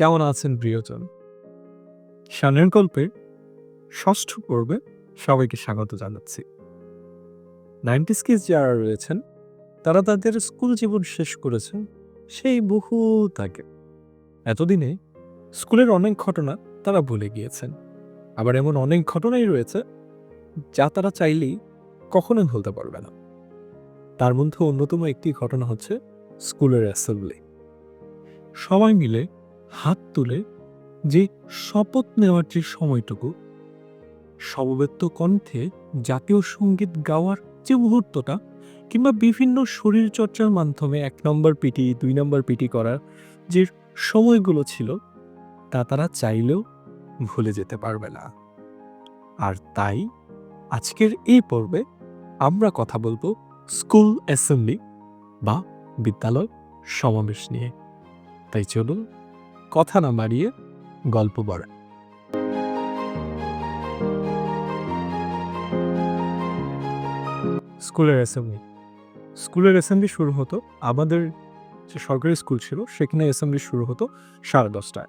কেমন আছেন প্রিয়জন? শানের গল্পের ষষ্ঠ পর্বে সবাইকে স্বাগত জানাচ্ছি। নাইনটিস কিস যারা রয়েছেন, তারা তাদের স্কুল জীবন শেষ করেছেন সেই বহু আগে। এতদিনে স্কুলের অনেক ঘটনা তারা ভুলে গিয়েছেন। আবার এমন অনেক ঘটনাই রয়েছে যা তারা চাইলেই কখনোই ভুলতে পারবে না। তার মধ্যে অন্যতম একটি ঘটনা হচ্ছে স্কুলের অ্যাসেম্বলি। সবাই মিলে হাত তুলে যে শপথ নেওয়ার যে সময়টুকু, সমবেত কণ্ঠে জাতীয় সংগীত গাওয়ার যে মুহূর্তটা কিংবা বিভিন্ন শরীরচর্চার মাধ্যমে এক নম্বর পিটি দুই নম্বর পিটি করার যে সময়গুলো ছিল, তা তারা চাইলেও ভুলে যেতে পারবে না। আর তাই আজকের এই পর্বে আমরা কথা বলব স্কুল অ্যাসেম্বলি বা বিদ্যালয় সমাবেশ নিয়ে। তাই চলুন কথা না বাড়িয়ে গল্প বড় স্কুলের অ্যাসেম্বলি স্কুলের অ্যাসেম্বলি শুরু হতো আমাদের যে সরকারি স্কুল ছিল, সেখানে অ্যাসেম্বলি শুরু হতো সাড়ে দশটায়।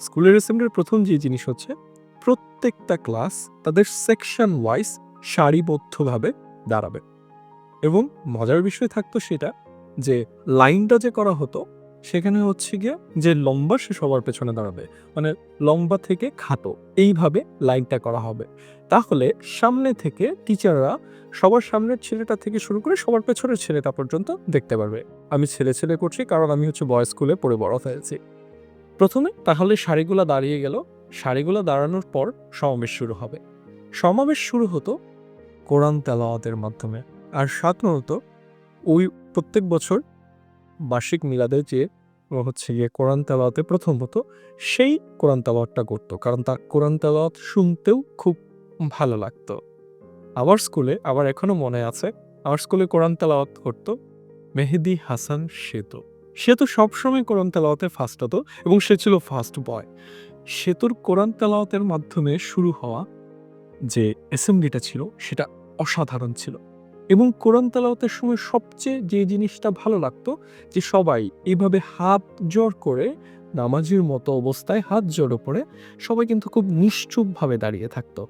স্কুলের অ্যাসেম্বলির প্রথম যে জিনিস হচ্ছে, প্রত্যেকটা ক্লাস তাদের সেকশন ওয়াইজ সারিবদ্ধভাবে দাঁড়াবে। এবং মজার বিষয় থাকতো সেটা যে লাইনটা যে করা হতো সেখানে হচ্ছে গিয়ে যে লম্বা সে সবার পেছনে দাঁড়াবে মানে লম্বা থেকে খাটো, এইভাবে লাইনটা করা হবে। তাহলে সামনে থেকে টিচাররা সবার সামনের ছেলেটা থেকে শুরু করে সবার পেছনের ছেলেটা পর্যন্ত দেখতে পারবে। আমি ছেলে ছেলে করছি কারণ আমি হচ্ছে বয়েজ স্কুলে পড়ে বড় হয়েছি। প্রথমে তাহলে শাড়িগুলো দাঁড়িয়ে গেল। শাড়িগুলো দাঁড়ানোর পর সমাবেশ শুরু হবে। সমাবেশ শুরু হতো কোরআন তেলাওয়াতের মাধ্যমে। আর সাধারণত ওই প্রত্যেক বছর বার্ষিক মিলাদের যে হচ্ছে গিয়ে কোরআন তেলাওয়াতে প্রথম হতো, সেই কোরআন তেলাওয়াতটা করতো। কারণ তার কোরআন তেলাওয়াত শুনতেও খুব ভালো লাগতো। আমার স্কুলে আমার এখনও মনে আছে আমার স্কুলে কোরআন তেলাওয়াত করতো মেহেদি হাসান সেতু। সেতু সবসময় কোরআন তেলাওয়াতে ফার্স্ট হতো এবং সে ছিল ফার্স্ট বয় সেতুর কোরআন তেলাওয়াতের মাধ্যমে শুরু হওয়া যে অ্যাসেম্বলিটা ছিল, সেটা অসাধারণ ছিল। এবং কোরআন তেলাওয়াতের সময় সবচেয়ে যে জিনিসটা ভালো লাগতো, যে সবাই এইভাবে হাত জোর করে নামাজির মতো অবস্থায় হাত জোর করে সবাই কিন্তু খুব নিশ্চুপভাবে দাঁড়িয়ে থাকতো।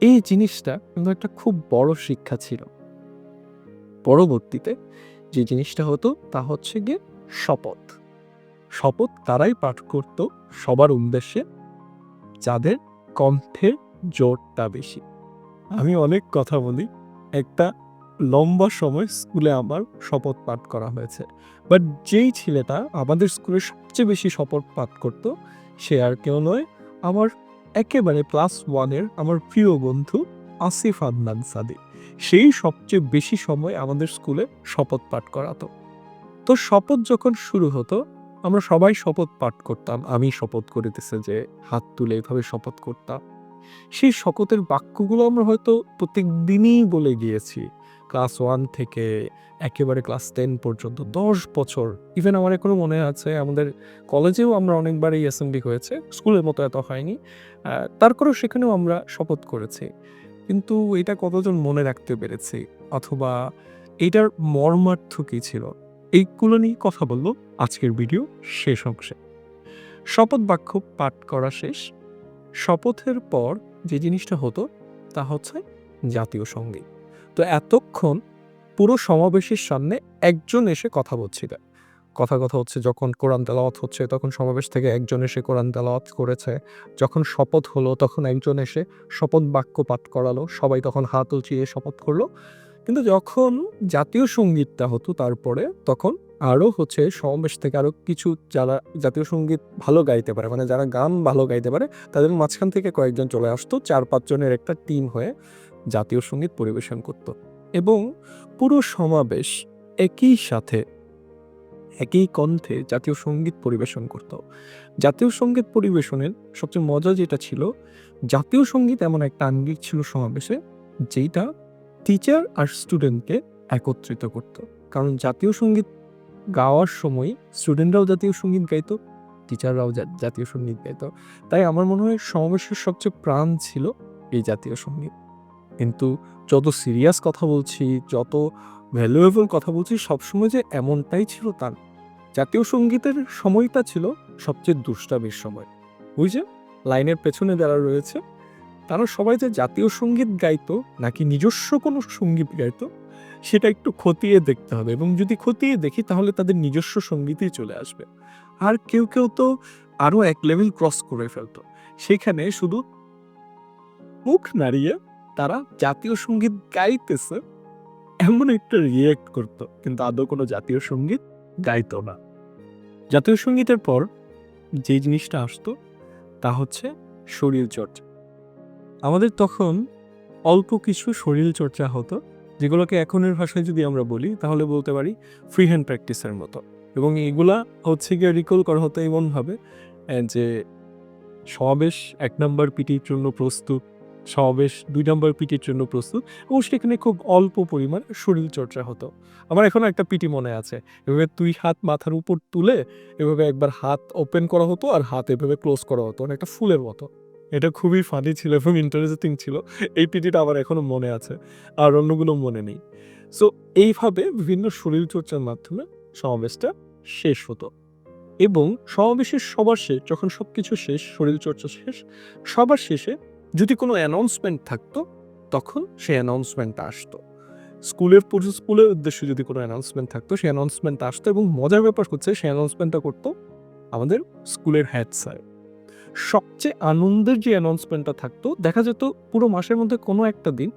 এই জিনিসটা কিন্তু একটা খুব বড় শিক্ষা ছিল। পরবর্তীতে যে জিনিসটা হতো তা হচ্ছে গিয়ে শপথ। শপথ তারাই পাঠ করত সবার উদ্দেশ্যে, যাদের কণ্ঠের জোরটা বেশি। আমি অনেক কথা বলি, একটা লম্বা সময় স্কুলে আমার শপথ পাঠ করা হয়েছে। বাট যেই ছেলেটা আমাদের স্কুলে সবচেয়ে বেশি শপথ পাঠ করত, সে আর কেউ নয়। আমার একেবারে ক্লাস ওয়ানের আমার প্রিয় বন্ধু আসিফ আদনান সাদি সেই সবচেয়ে বেশি সময় আমাদের স্কুলে শপথ পাঠ করাতো। তো শপথ যখন শুরু হতো, আমরা সবাই শপথ পাঠ করতাম। আমি শপথ করিতেছে যে হাত তুলে এভাবে শপথ করতাম। সেই শপথের বাক্যগুলো আমরা হয়তো প্রত্যেক দিনই বলে গিয়েছি। ক্লাস ওয়ান থেকে একেবারে ক্লাস টেন পর্যন্ত, দশ বছর। ইভেন আমার এখনও মনে আছে, আমাদের কলেজেও আমরা অনেকবার এই অ্যাসেম্বলি হয়েছে, স্কুলের মতো এত হয়নি। তারপরেও সেখানেও আমরা শপথ করেছি। কিন্তু এটা কতজন মনে রাখতে পেরেছি? অথবা এটার মর্মার্থ কী ছিল? এইগুলো নিয়ে কথা বলব আজকের ভিডিও শেষ অংশে। শপথ বাক্য পাঠ করা শেষ। শপথের পর যে জিনিসটা হতো, তা হচ্ছে জাতীয় সংগীত। তো এতক্ষণ পুরো সমাবেশের সামনে একজন এসে কথা বলছিল। কথা কথা হচ্ছে যখন কোরআন তেলাওয়াত হচ্ছে, তখন সমাবেশ থেকে একজন এসে কোরআন তেলাওয়াত করেছে। যখন শপথ হলো, তখন একজন এসে শপথ বাক্য পাঠ করালো। সবাই তখন হাত উঁচিয়ে শপথ করল। কিন্তু যখন জাতীয় সঙ্গীতটা হতো তারপরে, তখন আরও হচ্ছে সমাবেশ থেকে আরও কিছু যারা জাতীয় সংগীত ভালো গাইতে পারে মানে যারা গান ভালো গাইতে পারে, তাদের মাঝখান থেকে কয়েকজন চলে আসতো। চার পাঁচজনের একটা টিম হয়ে জাতীয় সংগীত পরিবেশন করত এবং পুরো সমাবেশ একই সাথে একই কণ্ঠে জাতীয় সংগীত পরিবেশন করত। জাতীয় সংগীত পরিবেশনের সবচেয়ে মজা যেটা ছিল, জাতীয় সংগীত এমন একটা আঙ্গিক ছিল সমাবেশে যেটা টিচার আর স্টুডেন্টকে একত্রিত করত। কারণ জাতীয় সংগীত গাওয়ার সময় স্টুডেন্টরাও জাতীয় সংগীত গাইতো টিচাররাও জাতীয় সংগীত গাইতো। তাই আমার মনে হয় সমাবেশের সবচেয়ে প্রাণ ছিল এই জাতীয় সংগীত। কিন্তু যত সিরিয়াস কথা বলছি, যত ভ্যালুয়েবল কথা বলছি, সবসময় যে এমনটাই ছিল তা না। জাতীয় সঙ্গীতের সময়টা ছিল সবচেয়ে দুষ্টামির সময়। ওই যে লাইনের পেছনে যারা রয়েছে, তারা সবাই যে জাতীয় সংগীত গাইতো, নাকি নিজস্ব কোনো সংগীত গাইতো, সেটা একটু খতিয়ে দেখতে হবে এবং যদি খতিয়ে দেখি, তাহলে তাদের নিজস্ব সঙ্গীতই চলে আসবে। আর কেউ কেউ তো আরও এক লেভেল ক্রস করে ফেলতো। সেখানে শুধু মুখ নাড়িয়ে তারা জাতীয় সংগীত গাইতেছে। এমন একটা রিয়েক্ট করতো, কিন্তু আদৌ কোনো জাতীয় সংগীত গাইতো না। জাতীয় সঙ্গীতের পর যে জিনিসটা আসতো, তা হচ্ছে শরীর চর্চা। আমাদের তখন অল্প কিছু শরীর চর্চা হতো, যেগুলোকে এখনের ভাষায় যদি আমরা বলি, তাহলে বলতে পারি ফ্রি হ্যান্ড প্র্যাকটিসের মতো। এবং এগুলা হচ্ছে গিয়ে রিকল করা হতো এমনভাবে যে সমাবেশ এক নম্বর পিটির জন্য প্রস্তুত সমাবেশ দুই নম্বর পিটির জন্য প্রস্তুত এবং সেখানে খুব অল্প পরিমাণ শরীর চর্চা হতো। আমার এখনও একটা পিটি মনে আছে। এভাবে দুই হাত মাথার উপর তুলে এভাবে একবার হাত ওপেন করা হতো আর হাত এভাবে ক্লোজ করা হতো একটা ফুলের মতো। এটা খুবই ফানি ছিল এবং ইন্টারেস্টিং ছিল। এই পিটিটা আমার এখনও মনে আছে আর অন্যগুলো মনে নেই। সো এইভাবে বিভিন্ন শরীর চর্চার মাধ্যমে সমাবেশটা শেষ হতো। এবং সমাবেশের সবার শেষ, যখন সব কিছু শেষ শরীর চর্চা শেষ, সবার শেষে যদি কোনো অ্যানাউন্সমেন্ট থাকতো, তখন সেই অ্যানাউন্সমেন্টটা আসতো। স্কুলের স্কুলের উদ্দেশ্যে যদি কোনো অ্যানাউন্সমেন্ট থাকতো, সেই অ্যানাউন্সমেন্ট আসতো এবং মজার ব্যাপার হচ্ছে সেই অ্যানাউন্সমেন্টটা করতো আমাদের স্কুলের হেড স্যার সবচেয়ে আনন্দের যে অ্যানাউন্সমেন্টটা থাকতো, দেখা যেত পুরো মাসের মধ্যে কোনো একটা দিন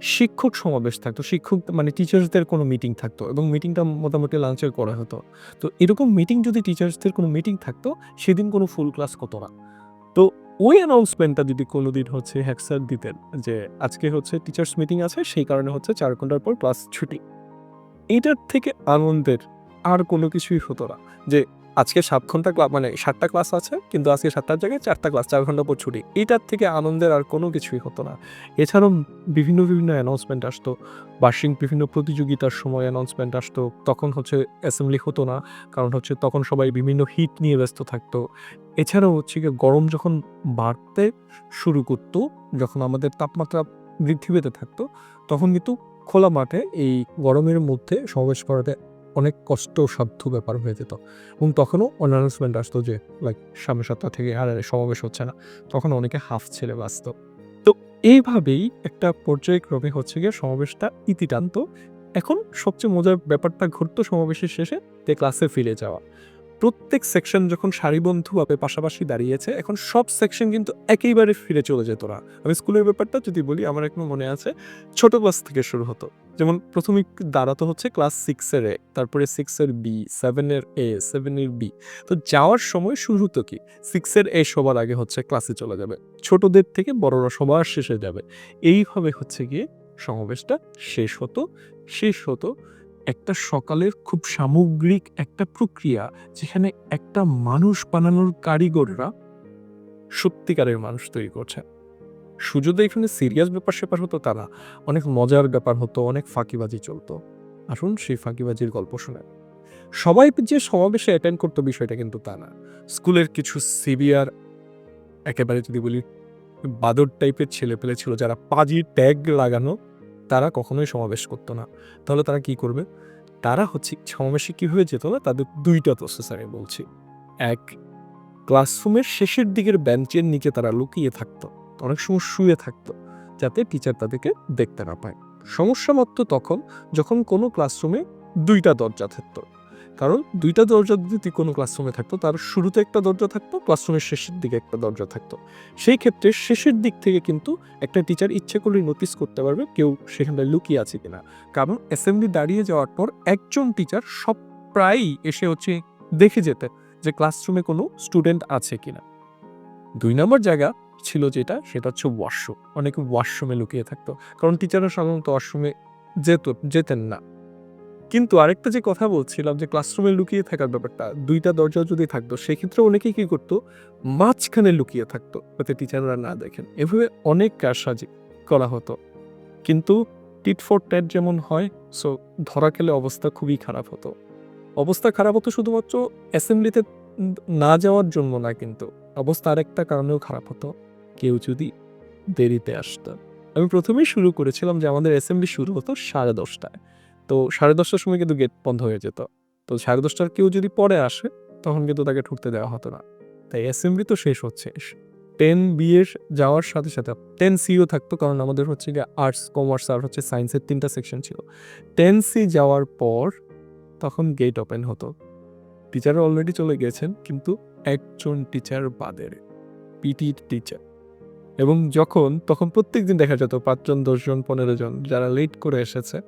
শিক্ষক সমাবেশ থাকতো, শিক্ষক মানে টিচার্সদের কোনো মিটিং থাকতো এবং মিটিংটা মোটামুটি লাঞ্চের করা হতো। তো এরকম মিটিং যদি টিচার্সদের কোনো মিটিং থাকতো, সেদিন কোনো ফুল ক্লাস হতো না। তো ওই অ্যানাউন্সমেন্টটা যদি কোনোদিন হচ্ছে হ্যাকসার দিতেন যে আজকে হচ্ছে টিচার্স মিটিং আছে, সেই কারণে হচ্ছে চার ঘণ্টার পর ক্লাস ছুটি। এটার থেকে আনন্দের আর কোনো কিছুই হতো না। যে আজকে সাত ঘণ্টা ক্লাস মানে সাতটা ক্লাস আছে, কিন্তু আজকে সাতটার জায়গায় চারটা ক্লাস, চার ঘণ্টা পর ছুটি। এটার থেকে আনন্দের আর কোনো কিছুই হতো না। এছাড়াও বিভিন্ন বিভিন্ন অ্যানাউন্সমেন্ট আসতো। বার্ষিক বিভিন্ন প্রতিযোগিতার সময় অ্যানাউন্সমেন্ট আসতো। তখন হচ্ছে অ্যাসেম্বলি হতো না, কারণ হচ্ছে তখন সবাই বিভিন্ন হিট নিয়ে ব্যস্ত থাকতো। এছাড়াও হচ্ছে গিয়ে গরম যখন বাড়তে শুরু করতো, যখন আমাদের তাপমাত্রা বৃদ্ধি পেতে থাকতো, তখন কিন্তু খোলা মাঠে এই গরমের মধ্যে সমাবেশ করাতে অনেক কষ্টসাধ্য ব্যাপার হয়ে যেত। এবং তখনও অ্যানাউন্সমেন্ট আসতো যে লাইক সামনে সপ্তাহ থেকে আর সমাবেশ হচ্ছে না। তখন অনেকে হাফ ছেড়ে বাঁচত। তো এইভাবেই একটা পর্যায়ক্রমে হচ্ছে গিয়ে সমাবেশটা ইতি টানতো। এখন সবচেয়ে মজার ব্যাপারটা ঘটতো সমাবেশের শেষে তে ক্লাসে ফিরে যাওয়া। প্রত্যেক সেকশন যখন সারিবন্ধভাবে পাশাপাশি দাঁড়িয়েছে, এখন সব সেকশন কিন্তু একেবারে ফিরে চলে যেত না। আমি স্কুলের ব্যাপারটা যদি বলি, আমার এখনও মনে আছে, ছোট ক্লাস থেকে শুরু হতো। যেমন প্রথমে দাঁড়াতো হচ্ছে ক্লাস সিক্সের এ, তারপরে সিক্সের বি সেভেনের এ সেভেনের বি। তো যাওয়ার সময় শুরু তো কি? সিক্সের এ সবার আগে হচ্ছে ক্লাসে চলে যাবে। ছোটদের থেকে বড়রা সবার শেষে যাবে। এইভাবে হচ্ছে গিয়ে সমাবেশটা শেষ হতো। শেষ হতো একটা সকালের খুব সামগ্রিক একটা প্রক্রিয়া যেখানে একটা মানুষ বানানোর কারিগররা সত্যিকারের মানুষ তৈরি করছে। সুযোগ এখানে সিরিয়াস ব্যাপার স্যাপার হতো তা না, অনেক মজার ব্যাপার হতো, অনেক ফাঁকিবাজি চলতো। আসুন সেই ফাঁকিবাজির গল্প শুনে সবাই যে সমাবেশে অ্যাটেন্ড করতো বিষয়টা কিন্তু তা না। স্কুলের কিছু সিভিয়ার, একেবারে যদি বলি বাদর টাইপের ছেলে পেলে ছিল যারা পাজি ট্যাগ লাগানো, তারা কখনোই সমাবেশ করতো না। তাহলে তারা কি করবে? তারা হচ্ছে সমাবেশে কীভাবে যেত না, তাদের দুইটা প্রসেস আমি বলছি। এক ক্লাসরুমের শেষের দিকের বেঞ্চের নিচে তারা লুকিয়ে থাকতো। অনেক সময় শুয়ে থাকতো, যাতে টিচার তাদেরকে দেখতে না পায়। সমস্যা মাত্র তখন যখন কোনো ক্লাসরুমে দুইটা দরজা থাকতো। কারণ দুইটা দরজা যদি কোনো ক্লাসরুমে থাকতো, তার শুরুতে একটা দরজা থাকতো ক্লাসরুমের শেষের দিকে একটা দরজা থাকতো। সেই ক্ষেত্রে শেষের দিক থেকে কিন্তু একটা টিচার ইচ্ছে করলে নোটিস করতে পারবে কেউ সেখানটায় লুকিয়ে আছে কিনা। কারণ অ্যাসেম্বলি দাঁড়িয়ে যাওয়ার পর একজন টিচার সব প্রায়ই এসে হচ্ছে দেখে যেতে যে ক্লাসরুমে কোনো স্টুডেন্ট আছে কিনা। দুই নম্বর জায়গা ছিল যেটা, সেটা হচ্ছে ওয়াশরুম অনেকে ওয়াশরুমে লুকিয়ে থাকতো। কারণ টিচাররা সাধারণত ওয়াশরুমে যেত, যেতেন না। কিন্তু আরেকটা যে কথা বলছিলাম, যে ক্লাসরুমে লুকিয়ে থাকার ব্যাপারটা, দুইটা দরজা যদি থাকতো সেক্ষেত্রে অনেকেই কি করতো? মাঝখানে লুকিয়ে থাকতো, যাতে টিচাররা না দেখেন। এভাবে অনেক কারসাজি করা হতো। কিন্তু টিট ফর ট্যাট যেমন হয় সো ধরা খেলে অবস্থা খুবই খারাপ হতো। অবস্থা খারাপ হতো শুধুমাত্র অ্যাসেম্বলিতে না যাওয়ার জন্য না কিন্তু। অবস্থা আরেকটা কারণেও খারাপ হতো। কেউ যদি দেরিতে আসতো। আমি প্রথমেই শুরু করেছিলাম যে আমাদের অ্যাসেম্বলি শুরু হতো সাড়ে দশটায়। তো সাড়ে দশটার সময় কিন্তু গেট বন্ধ হয়ে যেত। তো সাড়ে দশটার কেউ যদি পরে আসে, তখন কিন্তু তাকে ঢুকতে দেওয়া হতো না। তাই অ্যাসেম্বলি তো শেষ হচ্ছে। টেন বিএর যাওয়ার সাথে সাথে টেন সিও থাকতো, কারণ আমাদের হচ্ছে গিয়ে আর্টস কমার্স আর হচ্ছে সায়েন্সের তিনটা সেকশন ছিল। টেন সি যাওয়ার পর তখন গেট ওপেন হতো। টিচার অলরেডি চলে গেছেন, কিন্তু একজন টিচার বাদের পিটি টিচার এবং যখন, তখন প্রত্যেক দিন দেখা যেত পাঁচজন, দশজন পনেরো জন যারা লেট করে এসেছে,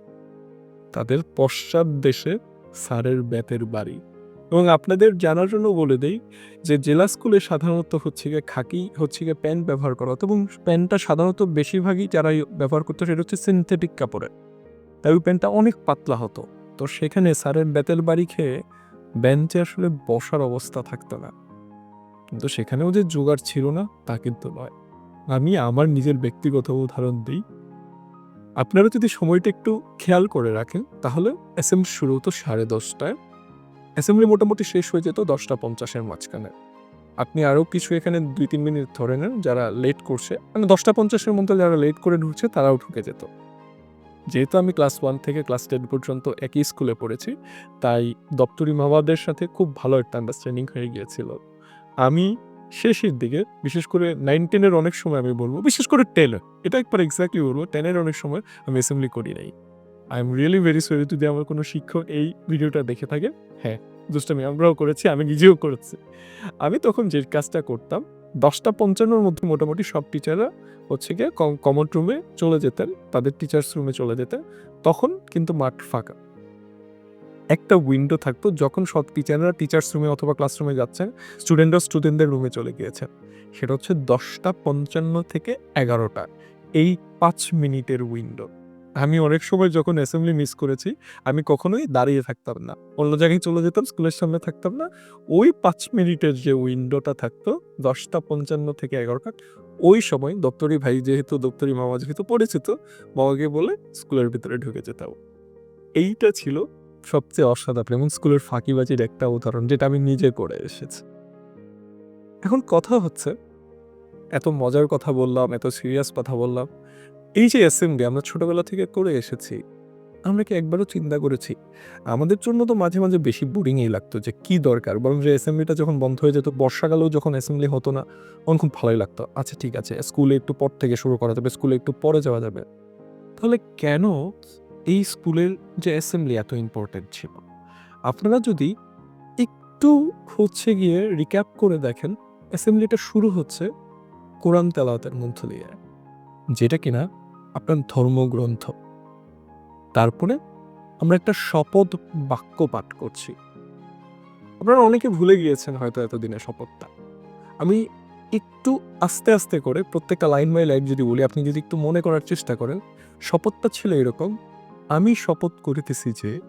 তাদের পশ্চাৎ দেশে স্যারের ব্যাতের বাড়ি। এবং আপনাদের জানার জন্য বলে দেই যে জেলা স্কুলে সাধারণত হচ্ছে গিয়ে খাকি, হচ্ছে গিয়ে প্যান্ট ব্যবহার করা। হতো এবং প্যান্টটা সাধারণত বেশিরভাগই যারা ব্যবহার করতো সেটা হচ্ছে সিনথেটিক কাপড়ের। তাই ওই প্যান্টটা অনেক পাতলা হতো। তো সেখানে স্যারের বেতের বাড়ি খেয়ে বেঞ্চে আসলে বসার অবস্থা থাকতো না। কিন্তু সেখানেও যে জোগাড় ছিল না, তা কিন্তু নয়। আমি আমার নিজের ব্যক্তিগত উদাহরণ দিই। আপনারা যদি সময়টা একটু খেয়াল করে রাখেন, তাহলে অ্যাসেম্বলি শুরু হতো সাড়ে দশটায়। অ্যাসেম্বলি মোটামুটি শেষ হয়ে যেত দশটা পঞ্চাশের মাঝখানে। আপনি আরও কিছু এখানে দুই তিন মিনিট ধরে নেন, যারা লেট করছে। মানে দশটা পঞ্চাশের মধ্যে যারা লেট করে ঢুকছে, তারাও ঢুকে যেত। যেহেতু আমি ক্লাস ওয়ান থেকে ক্লাস টেন পর্যন্ত একই স্কুলে পড়েছি, তাই দপ্তরি মামাদের সাথে খুব ভালো একটা আন্ডারস্ট্যান্ডিং হয়ে গিয়েছিল। আমি শেষের দিকে, বিশেষ করে নাইন টেনের অনেক সময় আমি বলব, বিশেষ করে টেনের এটা একবার এক্স্যাক্টলি বলব টেনের অনেক সময় আমি অ্যাসেম্বলি করি নাই। I am really very sorry যদি আমার কোনো শিক্ষক এই ভিডিওটা দেখে থাকে হ্যাঁ দুষ্টামি আমরাও করেছি, আমি নিজেও করেছি। আমি তখন যে কাজটা করতাম, দশটা পঞ্চান্নর মধ্যে মোটামুটি সব টিচাররা হচ্ছে গিয়ে কমন রুমে চলে যেতেন, তাদের টিচার্স রুমে চলে যেতেন, তখন কিন্তু মাঠ ফাঁকা। একটা উইন্ডো থাকতো যখন সব টিচাররা টিচার্স রুমে অথবা ক্লাসরুমে যাচ্ছেন স্টুডেন্টরা স্টুডেন্টদের রুমে চলে গিয়েছেন। সেটা হচ্ছে দশটা পঞ্চান্ন থেকে এগারোটা, এই পাঁচ মিনিটের উইন্ডো আমি অনেক সময় যখন অ্যাসেম্বলি মিস করেছি, আমি কখনোই দাঁড়িয়ে থাকতাম না, অন্য জায়গায় চলে যেতাম স্কুলের সামনে থাকতাম না। ওই পাঁচ মিনিটের যে উইন্ডোটা থাকতো, দশটা পঞ্চান্ন থেকে এগারোটা, ওই সময় দপ্তরি ভাই যেহেতু দপ্তরি মামা যেহেতু পরিচিত বাবাকে বলে স্কুলের ভিতরে ঢুকে যেতাম। এইটা ছিল সবচেয়ে অসাধারণ, এবং স্কুলের ফাঁকিবাজির একটা উদাহরণ, যেটা আমি নিজে করে এসেছি। এখন কথা হচ্ছে, এত মজার কথা বললাম, এত সিরিয়াস কথা বললাম, এই যে অ্যাসেম্বলি আমরা ছোটবেলা থেকে করে এসেছি, আমরা কি একবারও চিন্তা করেছি? আমাদের জন্য তো মাঝে মাঝে বেশি বোরিংই লাগতো যে কি দরকার, বরং যে অ্যাসেম্বলিটা যখন বন্ধ হয়ে যেত, বর্ষাকালেও যখন অ্যাসেম্বলি হতো না, তখন খুব ভালোই লাগতো। আচ্ছা ঠিক আছে, স্কুলে একটু পর থেকে শুরু করা যাবে, স্কুলে একটু পরে যাওয়া যাবে। তাহলে কেন এই স্কুলের যে অ্যাসেম্বলি এত ইম্পর্টেন্ট ছিল। আপনারা যদি একটু হচ্ছে গিয়ে রিক্যাপ করে দেখেন অ্যাসেম্বলিটা শুরু হচ্ছে কোরআন তেলাওয়াতের মধ্য দিয়ে। যেটা কিনা আপনার ধর্মগ্রন্থ। তারপরে আমরা একটা শপথ বাক্য পাঠ করছি। আপনারা অনেকে ভুলে গিয়েছেন হয়তো এতদিনে শপথটা। আমি একটু আস্তে আস্তে করে প্রত্যেকটা লাইন বাই লাইন যদি বলি, আপনি যদি একটু মনে করার চেষ্টা করেন, শপথটা ছিল এরকম আমি শপথ করিতেছি যে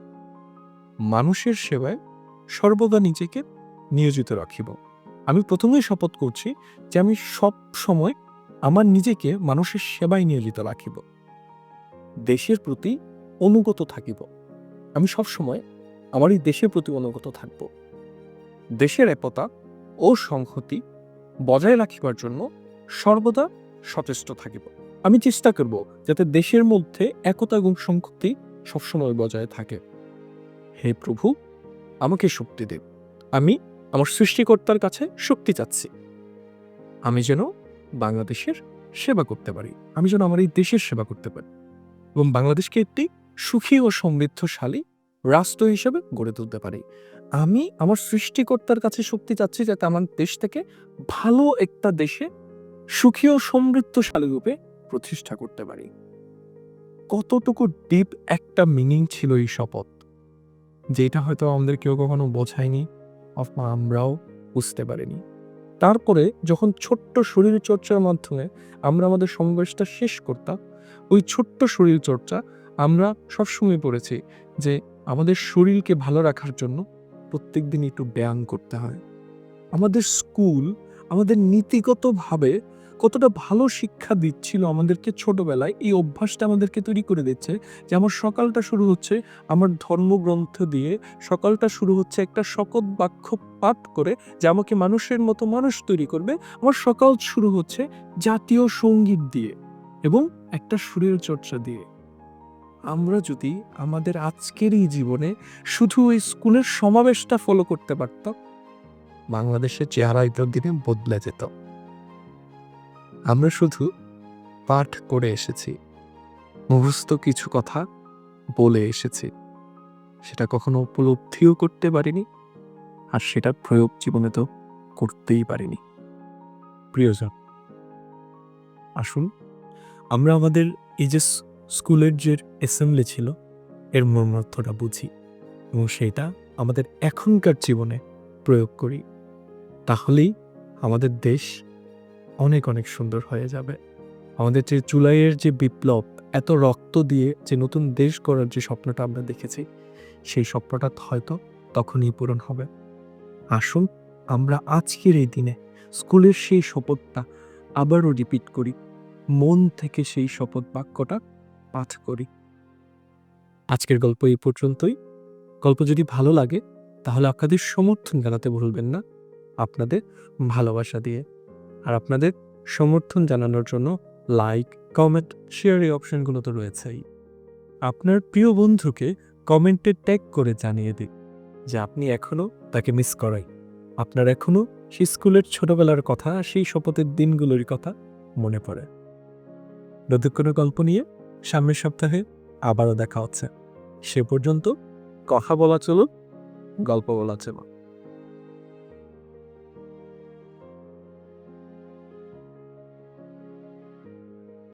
মানুষের সেবায় সর্বদা নিজেকে নিয়োজিত রাখিব। আমি প্রথমেই শপথ করছি যে আমি সব সময় আমার নিজেকে মানুষের সেবায় নিয়োজিত রাখিব। দেশের প্রতি অনুগত থাকিব। আমি সব সময় আমার এই দেশের প্রতি অনুগত থাকব। দেশের একতা ও সংহতি বজায় রাখিবার জন্য সর্বদা সচেষ্ট থাকিব। আমি চেষ্টা করব যাতে দেশের মধ্যে একতা এবং সংহতি সবসময় বজায় থাকে। হে প্রভু, আমাকে শক্তি দেব আমি আমার সৃষ্টিকর্তার কাছে শক্তি চাচ্ছি। আমি যেন বাংলাদেশের সেবা করতে পারি। আমি যেন আমার এই দেশের সেবা করতে পারি এবং বাংলাদেশকে একটি সুখী ও সমৃদ্ধশালী রাষ্ট্র হিসেবে গড়ে তুলতে পারি। আমি আমার সৃষ্টিকর্তার কাছে শক্তি চাচ্ছি যাতে আমার দেশ থেকে ভালো একটা দেশে সুখী ও সমৃদ্ধশালী রূপে প্রতিষ্ঠা করতে পারি। কতটুকু ডিপ একটা মিনিং ছিল এই শপথ, যেটা হয়তো আমাদের কেউ কখনো বোঝায়নি অথবা আমরাও বুঝতে পারিনি। তারপরে যখন ছোট্ট শরীর চর্চার মাধ্যমে আমরা আমাদের সমাবেশটা শেষ করতাম, ওই ছোট্ট শরীর চর্চা আমরা সবসময় পড়েছি যে আমাদের শরীরকে ভালো রাখার জন্য প্রত্যেক দিন একটু ব্যায়াম করতে হয়। আমাদের স্কুল, আমাদের নীতিগতভাবে কতটা ভালো শিক্ষা দিচ্ছিল আমাদেরকে ছোটবেলায়, এই অভ্যাসটা আমাদেরকে তৈরি করে দিচ্ছে যে আমার সকালটা শুরু হচ্ছে আমার ধর্মগ্রন্থ দিয়ে, সকালটা শুরু হচ্ছে একটা শকত বাক্য পাঠ করে যে আমাকে মানুষের মতো মানুষ তৈরি করবে। আমার সকাল শুরু হচ্ছে জাতীয় সংগীত দিয়ে এবং একটা শরীর চর্চা দিয়ে। আমরা যদি আমাদের আজকের এই জীবনে শুধু ওই স্কুলের সমাবেশটা ফলো করতে পারতাম, বাংলাদেশের চেহারা ঈদের দিনে বদলে যেত। আমরা শুধু পাঠ করে এসেছি। মুখস্থ কিছু কথা বলে এসেছি। সেটা কখনো উপলব্ধিও করতে পারিনি, আর সেটা প্রয়োগ জীবনে তো করতেই পারিনি। প্রিয়জন, আসুন, আমরা আমাদের এই যে স্কুলের যে অ্যাসেম্বলি ছিল, এর মর্মার্থটা বুঝি এবং সেটা আমাদের এখনকার জীবনে প্রয়োগ করি। তাহলেই আমাদের দেশ অনেক অনেক সুন্দর হয়ে যাবে। আমাদের যে জুলাইয়ের যে বিপ্লব, এত রক্ত দিয়ে যে নতুন দেশ করার যে স্বপ্নটা আমরা দেখেছি, সেই স্বপ্নটা হয়তো তখনই পূরণ হবে। আসুন, আমরা আজকের এই দিনে স্কুলের সেই শপথটা আবারও রিপিট করি। মন থেকে সেই শপথ বাক্যটা পাঠ করি। আজকের গল্প এই পর্যন্তই। গল্প যদি ভালো লাগে, তাহলে আপনাদের সমর্থন জানাতে ভুলবেন না। আপনাদের ভালোবাসা দিয়ে। আর আপনাদের সমর্থন জানানোর জন্য লাইক কমেন্ট শেয়ার এই অপশনগুলো তো রয়েছেই। আপনার প্রিয় বন্ধুকে কমেন্টে ট্যাগ করে জানিয়ে দিন যে আপনি এখনও তাকে মিস করাই আপনার এখনও সেই স্কুলের ছোটবেলার কথা, সেই শপথের দিনগুলোর কথা মনে পড়ে। নতুন কোনো গল্প নিয়ে সামনের সপ্তাহে আবারও দেখা হচ্ছে। সে পর্যন্ত কথা বলা চলুক গল্প বলা চলুক